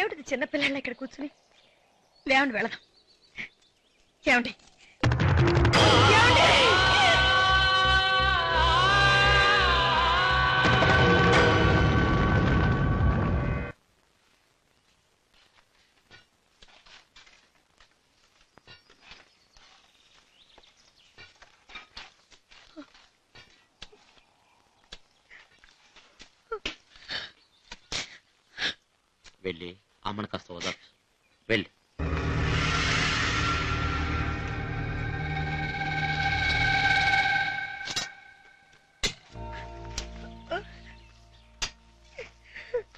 ఏమిటిది చిన్నపిల్లల్ని ఇక్కడ కూర్చుని? లేవండి వెళదాం. ఏమండి? వెళ్ళి అమ్మని కాస్త ఓదార్చు వెళ్ళి.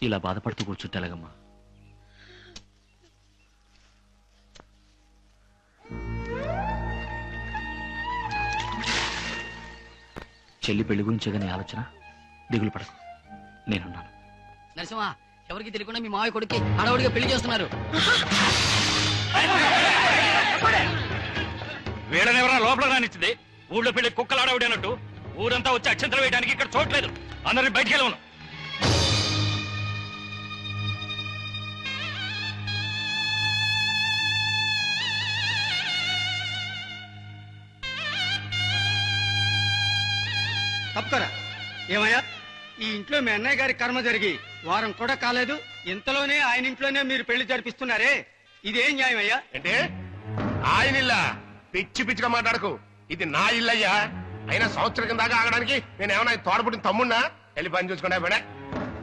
ఇలా బాధపడుతూ కూర్చుంటే ఎలాగమ్మా? చెల్లి పెళ్ళి గురించే కానీ ఆలోచన? దిగులు పడకు. నేనున్నాను. నరసింహ ఎవరికి తెలియకుండా మీ మావయ్య కొడుక్కి హడావుడిగా పెళ్ళి చేస్తున్నారు. వీళ్ళనెవరా లోపల రానిచ్చింది? ఊళ్ళో పెళ్ళి కుక్కలు ఆడవిడి అన్నట్టు? ఊరంతా వచ్చి అక్షంతలు వేయడానికి ఇక్కడ చోట్లేదు అందరిని బయటికి వెళ్ళవను తప్పుకరా ఏమయ్యా? ఈ ఇంట్లో మీ అన్నయ్య గారి కర్మ జరిగి వారం కూడా కాలేదు. ఇంతలోనే ఆయన ఇంట్లోనే మీరు పెళ్ళి జరిపిస్తున్నారే. ఇదేం న్యాయం అయ్యా అంటే ఆయన ఇల్లా? పిచ్చి పిచ్చిగా మాట్లాడకు. ఇది నా ఇల్లయ్యా. అయినా సంవత్సరం కింద దాకా ఆగడానికి నేను ఏమన్నా తోడపుట్టిన తమ్ముడినా వెళ్ళి పని చూసుకున్నా బడే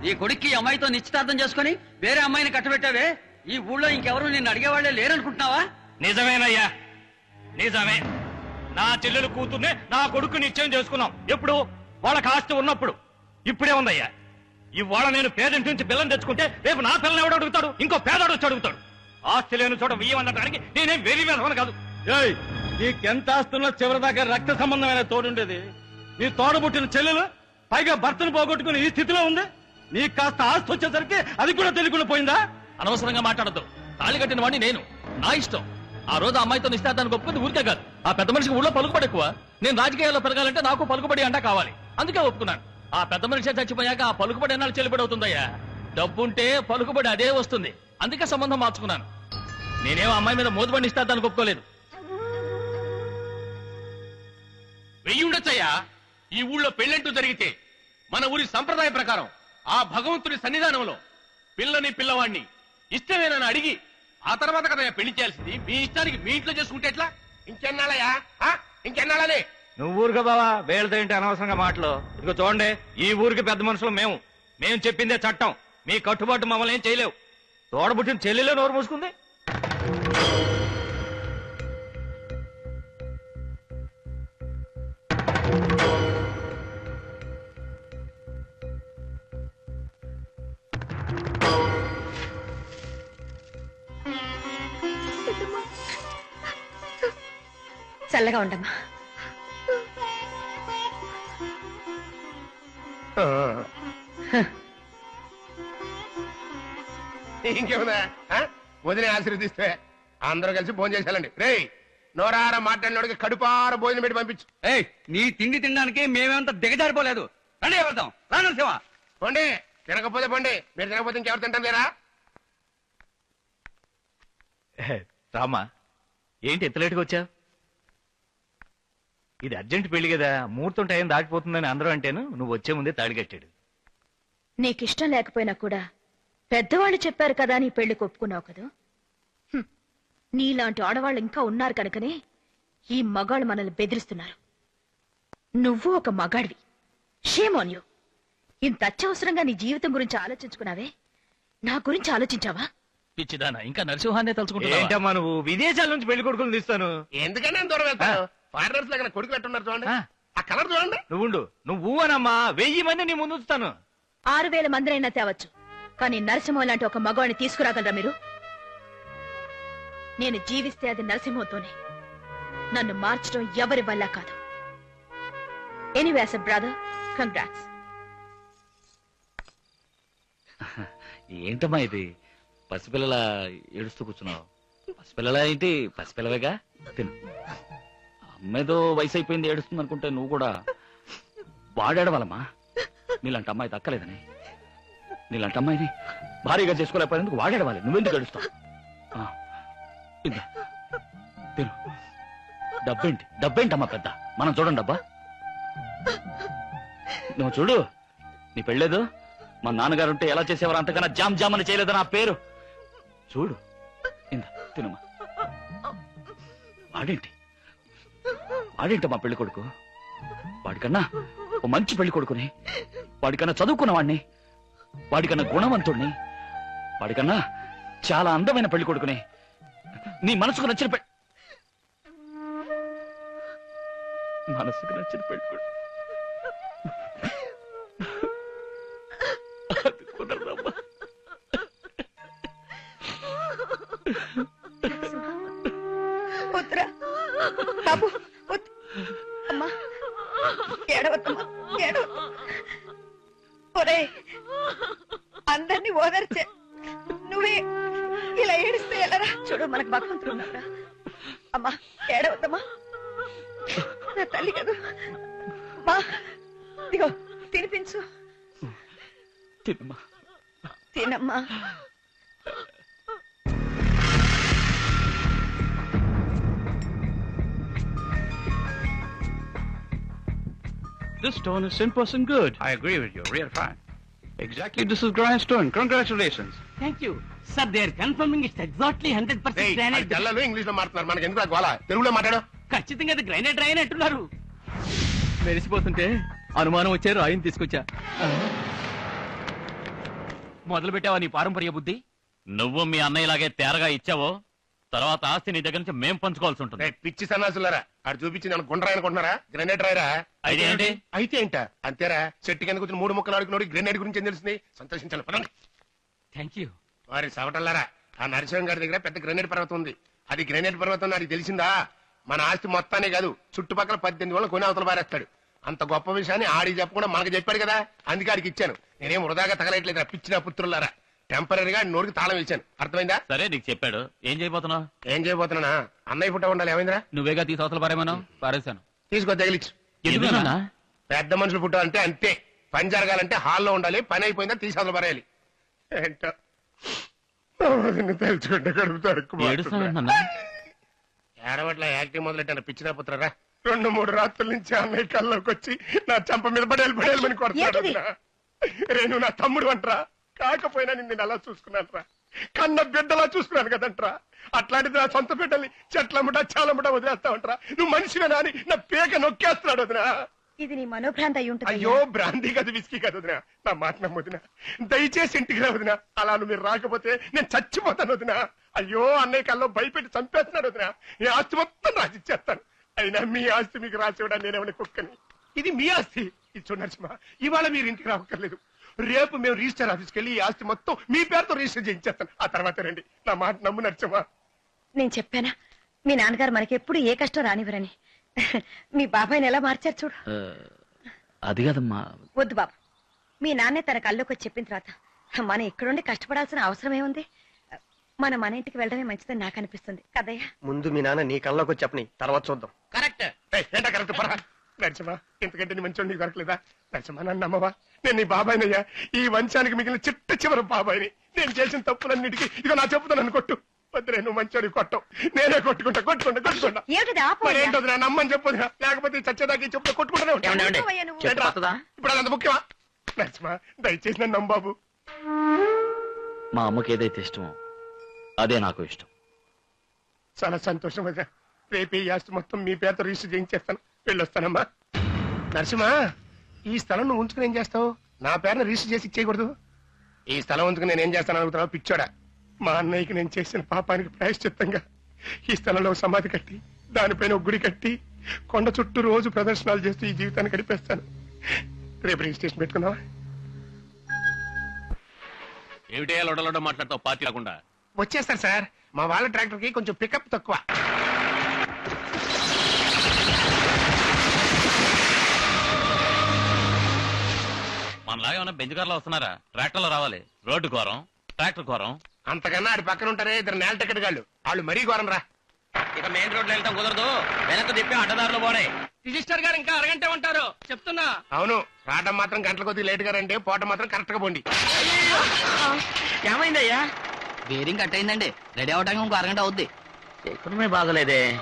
ఈ కొడుక్కి ఈ అమ్మాయితో నిశ్చితార్థం చేసుకుని వేరే అమ్మాయిని కట్టబెట్టావే? ఈ ఊళ్ళో ఇంకెవరు నిన్ను అడిగేవాళ్ళే లేరనుకుంటున్నావా? నిజమేనయ్యా. నిజమే. నా చెల్లెలు కూతుర్నే నా కొడుకు నిశ్చయం చేసుకున్నాం. ఎప్పుడు? వాళ్ళకి ఆస్తి ఉన్నప్పుడు. ఇప్పుడే ఉందయ్యా. ఇవాళ నేను పేదింటి నుంచి పిల్లని తెచ్చుకుంటే రేపు నా పిల్లని ఎవడు అడుగుతాడు? ఇంకో పేదోడు వచ్చి అడుగుతాడు. ఆస్తి లేని చోట వెయ్యమనడానికి నేనేం వెరీ వేసవని కాదు. ఏయ్ నీకెంత ఆస్తున్నా చివరి దాకా రక్త సంబంధమైన తోడుండేది. నీ తోడబుట్టిన చెల్లెలు పైగా భర్తను పోగొట్టుకుని ఈ స్థితిలో ఉంది. నీకు కాస్త ఆస్తి వచ్చేసరికి అది కూడా తెలియకుండా పోయిందా? అనవసరంగా మాట్లాడద్దు. తాళి కట్టిన వాడిని నేను. నా ఇష్టం. ఆ రోజు ఆ అమ్మాయితో నిశ్చితార్థానికి ఒప్పుకుంది ఊరికే కాదు. ఆ పెద్ద మనిషికి ఊళ్ళో పలుకుబడి ఎక్కువ. నేను రాజకీయాల్లో పెరగాలంటే నాకు పలుకుబడి అంట కావాలి. అందుకే ఒప్పుకున్నాను. ఆ పెద్ద మనిషి చచ్చిపోయాక ఆ పలుకుబడి ఎన్నాళ్ళు చెల్లిబడి అవుతుందయ్యా? డబ్బుంటే పలుకుబడి అదే వస్తుంది. అందుకే సంబంధం మార్చుకున్నాను. నేనేం అమ్మాయి మీద మోదుబడి నిశ్చితార్థానికి ఒప్పుకోలేదు. వెయ్యి ఉండొచ్చయ్యా ఈ ఊళ్ళో పెళ్ళంటూ జరిగితే మన ఊరి సంప్రదాయ ప్రకారం ఆ భగవంతుడి సన్నిధానంలో పిల్లని పిల్లవాడిని ఇష్టమేనని అడిగి ఆ తర్వాత కదా పెళ్ళి చేయాల్సింది. మీ ఇష్టానికి మీ ఇంట్లో చేసుకుంటే ఎట్లా? ఇంకెన్నాళ్ళయా ఆ? నువ్వు ఊరుగా బావా వేళ్ళతో ఏంటి అనవసరంగా మాటలు. ఇదిగో చూడండి ఈ ఊరికి పెద్ద మనుషులు మేము. మేము చెప్పిందే చట్టం. మీ కట్టుబాటు మమ్మల్ని ఏం చేయలేవు. తోడబుట్టిన చెల్లెలే నోరు మూసుకుంది. చల్లగా ఉండమ్మా. ఇంకేముందా? ఆ? వదిలే ఆశీర్వదిస్తే. అందరూ కలిసి భోజనం చేసేయాలండి. రేయ్ నోరార మాట్లాడినోడికి కడుపార భోజనం పెట్టి పంపించు. ఏయ్ నీ తిండి తినడానికి మేమేమంత దిగజారిపోలేదు. రండి వెళ్తాం రాను శివ పండి తినకపోతే పండి. మీరు తినకపోతే ఇంకెవరు తింటారు లేరా? రామా ఏంటి ఎంత లేటుగా వచ్చా ఇది అర్జెంట్ పెళ్ళి కదా ముహూర్తం టైం దాటిపోతుందని అందరూ అంటేను నువ్వు వచ్చే ముందే తాడి కట్టాడు. నీకిష్టం లేకపోయినా కూడా పెద్దవాళ్ళు చెప్పారు కదా అని పెళ్ళికి ఒప్పుకున్నావు కదా. నీలాంటి ఆడవాళ్ళు ఇంకా ఉన్నారు కనుకనే ఈ మగాళ్ళు మనల్ని బెదిరిస్తున్నారు. నువ్వు ఒక మగాడివి. షేమ్ ఆన్ యూ ఇంత అత్యవసరంగా నీ జీవితం గురించి ఆలోచించుకున్నావే? నా గురించి ఆలోచించావా? పిచ్చిదానా ఇంకా నరసింహాన్నే ఏంటమ్మా నువ్వు? విదేశాల నుంచి పెళ్ళి కొడుకులు తీస్తాను. ఎందుకని అంత దూరం వెళ్తాను ఫారినర్స్ దగ్గర కొడుకు పెట్టున్నారు చూడండి. ఆ. ఆ కలర్ చూడండి. నువ్వుండు. నువ్వు అనమ్మా వెయ్యి మంది నీ ముందు ఉంచుతాను. ఆరు వేల మందినైనా తేవచ్చు. కానీ నరసింహం లాంటి ఒక మగవాడిని తీసుకురాగలరా మీరు? నేను జీవిస్తే అది నరసింహంతోనే. నన్ను మార్చడం ఎవరి వల్ల కాదు. ఎనీవేస్ బ్రదర్ కంగ్రాట్స్ ఏంటమ్మా ఇది? పసిపిల్లల ఏడుస్తూ కూర్చున్నావు. పసిపిల్లల ఏంటి? పసిపిల్లవేగా? తిను. అమ్మేదో వయసు అయిపోయింది ఏడుస్తుంది అనుకుంటే నువ్వు కూడా వాడేడవాలమ్మా. నీలాంటి అమ్మాయి దక్కలేదని. నీలాంటి అమ్మాయిని భారీగా చేసుకోలేకపోయినందుకు వాడేడవాలి. నువ్వెందుకు ఏడుస్తావు? ఆ, ఇందా, తిను. డబ్బేంటి? డబ్బేంటమ్మా పెద్ద? మనం చూడండి డబ్బా నువ్వు చూడు. నీ పెళ్ళేదు? మా నాన్నగారు ఉంటే ఎలా చేసేవారు? అంతకన్నా జామ్ జామ్ అని చేయలేదు నా పేరు? చూడు. ఇందా తినమ్మా. వాడేంటి? వాడేంటి మా పెళ్ళి కొడుకు వాడికన్నా ఓ మంచి పెళ్ళి కొడుకుని వాడికన్నా చదువుకున్న వాడిని వాడికన్నా గుణవంతుణ్ణి వాడికన్నా చాలా అందమైన పెళ్ళి కొడుకుని నీ మనసుకు నచ్చిన పెళ్ళి మనసుకు నచ్చిన పెళ్ళి కొడుకు కుదరదమ్మా. బాబు అమ్మా ఏడవద్దమ్మా ఏడవద్దు ఒరే అందరినీ ఓదర్చే. నువ్వే ఇలా ఏడిస్తే ఎలారా? చూడు మనకు భగవంతుడు ఉన్నారా అమ్మా ఏడవద్దమ్మా. నా తల్లి కదా. అమ్మా ఇదిగో తినిపించు. తినమ్మా. తినమ్మా. This stone is 10% good. I agree with you. Real fine. Exactly. This is grindstone. Congratulations. Thank you sir they are confirming it's exactly hundred ఏయ్, అది తెల్లలు ఇంగ్లీష్లో మాట్లాడుతున్నారు మనకి ఎందుకు ఆ గోల తెలుగులో మాట్లాడు ఖచ్చితంగా అది గ్రైనేట్ రాయని అంటున్నారు మెరిసిపోతుంటే అనుమానం వచ్చే రాయిని తీసుకొచ్చా మొదలు పెట్టావా నీ పారంపర్య బుద్ధి నువ్వు మీ అన్నయ్యలాగే తేరగా ఇచ్చావో తర్వాత ఆస్తి నీ దగ్గర నుంచి మేం పంచుకోవాల్సి ఉంటుంది పిచ్చి సన్నాసులారా ఆడు చూపించి నన్ను గుండ్రాయి అనుకుంటున్నారా? గ్రెనేడ్ రాయరా? అయితే ఏంటి? అయితే ఏంట? అంతేరా. చెట్టు కింద కూర్చొని మూడు ముక్కలు ఆడుకున్నాడు గ్రెనేడ్ గురించి ఏం తెలిసింది సంతోషించాలి పదండి. థ్యాంక్ యూ వారి సవటల్లారా ఆ నరసింహం గారి దగ్గర పెద్ద గ్రెనేడ్ పర్వతం ఉంది. అది గ్రెనేడ్ పర్వతం నాకు తెలిసిందా? మన ఆస్తి మొత్తానే కాదు చుట్టుపక్కల పద్దెనిమిది వాళ్ళు కొని అవతల పారేస్తాడు అంత గొప్ప విషయాన్ని ఆడికి చెప్పకుండా మనకు చెప్పాడు కదా? అందుకే ఆడికి ఇచ్చాను. నేనేం వృధాగా తగలట్లేదు పిచ్చిన పుత్రులారా. టెంపరీగా నోటికి తాళం ఇచ్చాను అర్థమైందా? సరే నీకు చెప్పాడు. ఏం చేయబోతున్నావు? ఏం చేయబోతున్నా అన్నయ్య ఫోటో ఉండాలి ఏమైందిరా? నువ్వేగా తీసి అవతల పారేమను? పారేశాను. తీసుకో తగిలిచ్చు. ఎందుకన్నా? పెద్ద మనుషులు ఫోటో అంటే అంతే. పని జరగాలంటే హాల్లో ఉండాలి పని అయిపోయిందా తీసి అవతల పారేయాలి. ఏంటో? ఏడవట్ల యాక్టింగ్ మొదలెట్టాను. పిచ్చిదా పుత్రరా రెండు మూడు రాత్రుల నుంచి అన్నయ్య కల్లోకి వచ్చి నా చంప మీద పడేలు పడేయాలని కొడతాడు. రేణు నా తమ్ముడు అంటరా. కాకపోయినా నిన్ను అలా చూసుకున్నాను రా. కన్న బిడ్డలా చూసుకున్నాను కదంట్రా. అట్లాంటిది నా సొంత బిడ్డల్ని చెట్లముట చాలముట వదిలేస్తా ఉంటారా నువ్వు మనిషివేనా అని నా పేక నొక్కేస్తున్నాడు వదినా. ఇది నీ మనోభ్రాంతి అయి ఉంటుంది అయ్యో బ్రాంతి కాదు విస్కీ కాదు వదినా. నా మాట నమ్మొదినా దయచేసి ఇంటికి రా వదినా. అలా నువ్వు మీరు రాకపోతే నేను చచ్చిపోతాను వదినా. అయ్యో అన్నయ్య కల్లో భయపెట్టి చంపేస్తున్నాడు వదినా. ఈ ఆస్తి మొత్తం రాసిచ్చేస్తాను అయినా మీ ఆస్తి మీకు రాసివ్వడా నేనేమని కుక్కని. ఇది మీ ఆస్తి. ఇది చూడు నరసింహ ఇవాళ మీరు ఇంటికి రావక్కర్లేదు. రేపు మేము రిజిస్టర్ ఆఫీస్కి వెళ్ళి ఈ ఆస్తి మొత్తం మీ పేరుతో రిజిస్టర్ చేయించేస్తాను. ఆ తర్వాత రండి. నా మాట నమ్ము నరసింహ. నేను చెప్పానా? మీ నాన్నగారు మనకెప్పుడు ఏ కష్టం రానివ్వరని. మీ బాబాయ్ని ఎలా మార్చారు చూడు. అది కాదమ్మా. వద్దు బాబు. మీ నాన్నే తన కల్లోకి వచ్చి చెప్పిన తర్వాత మనం ఇక్కడుండి కష్టపడాల్సిన అవసరం ఏముంది? మన మన ఇంటికి వెళ్ళడమే మంచిదని నాకు అనిపిస్తుంది. కదయ్యా. ముందు మీ నాన్న నీ కల్లోకి వచ్చి చెప్పని తర్వాత చూద్దాం. కరెక్ట్. ఏంటా కరెక్ట్? పరా నరసింహ ఇంతకంటే నీ మంచి నీకు దొరకలేదా? నరసింహ నన్ను నమ్మవా? నేను నీ బాబాయినయ్యా. ఈ వంశానికి మిగిలిన చిట్ట చివరి బాబాయిని. నేను చేసిన తప్పులన్నిటికీ ఇక నా చెప్పుతాను నన్ను కొట్టు. వద్దురే నువ్వు మంచోడి కొట్టవు నేనే కొట్టుకుంటా కొట్టుకుంటా కొట్టుకుంటా. ఏమిటిది? ఆపు మరి ఏంటో నా నమ్మని చెప్పదు లేకపోతే చచ్చేదాకా ఈ చెప్పుతో కొట్టుకుంటూనే. ఏంట్రా? ఇప్పుడు అదంత ముఖ్యమా? నరసింహ దయచేసి నన్ను నమ్ము బాబు మా అమ్మకి ఏదైతే ఇష్టమో అదే నాకు ఇష్టం. చాలా సంతోషం వదిన. రేపే ఈ ఆస్తి మొత్తం మీ పేరుతో రిజిస్టర్ చేయించేస్తాను. వెళ్ళొస్తానమ్మా. నరసింహ ఈ స్థలం నువ్వు ఉంచుకుని ఏం చేస్తావు? నా పేరున రిజిస్టర్ చేసి ఇచ్చేయకూడదు. ఈ స్థలం ఉంచుకుని నేను ఏం చేస్తాను అడుగుతున్నావు పిచ్చోడా. మా అన్నయ్యకి నేను చేసిన పాపానికి ప్రాయశ్చిత్తంగా ఈ స్థలంలో ఒక సమాధి కట్టి దానిపైన ఒక గుడి కట్టి కొండ చుట్టూ రోజు ప్రదర్శనలు చేస్తూ ఈ జీవితాన్ని గడిపేస్తాను. రేపు రిజిస్ట్రేషన్ పెట్టుకున్నావా ఏమిటే లొడలొడ మాట్లాడతావు పార్టీ కాకుండా వచ్చేస్తారు సార్. మా వాళ్ళ ట్రాక్టర్కి కొంచెం పికప్ తక్కువ. మనలాగా ఏమైనా బెంచ్ కార్లో వస్తున్నారా? ట్రాక్టర్లో రావాలి. రోడ్డు కోరం ట్రాక్టర్ కోరం అంతకన్నా ఆడి పక్కన ఉంటారే ఇద్దరు నేల టికెట్ గాళ్ళు. వాళ్ళు మరీ ఘోరం రా. ఇక మెయిన్ రోడ్లో వెళ్తాం కుదరదు. వెనక్కి తిప్పి అడ్డదారులు పోనే రిజిస్టర్ గారు ఇంకా అరగంట ఉంటారు. చెప్తున్నా. అవును రావడం మాత్రం గంటల కొద్ది లేట్గా రండి. పోవటం మాత్రం కరెక్ట్గా పోండి. ఏమైందయ్యా? బేరింగ్ కట్ అయిందండి. రెడీ అవడానికి ఇంకో అరగంట అవుద్ది. ఎక్కడమే బాగలేదే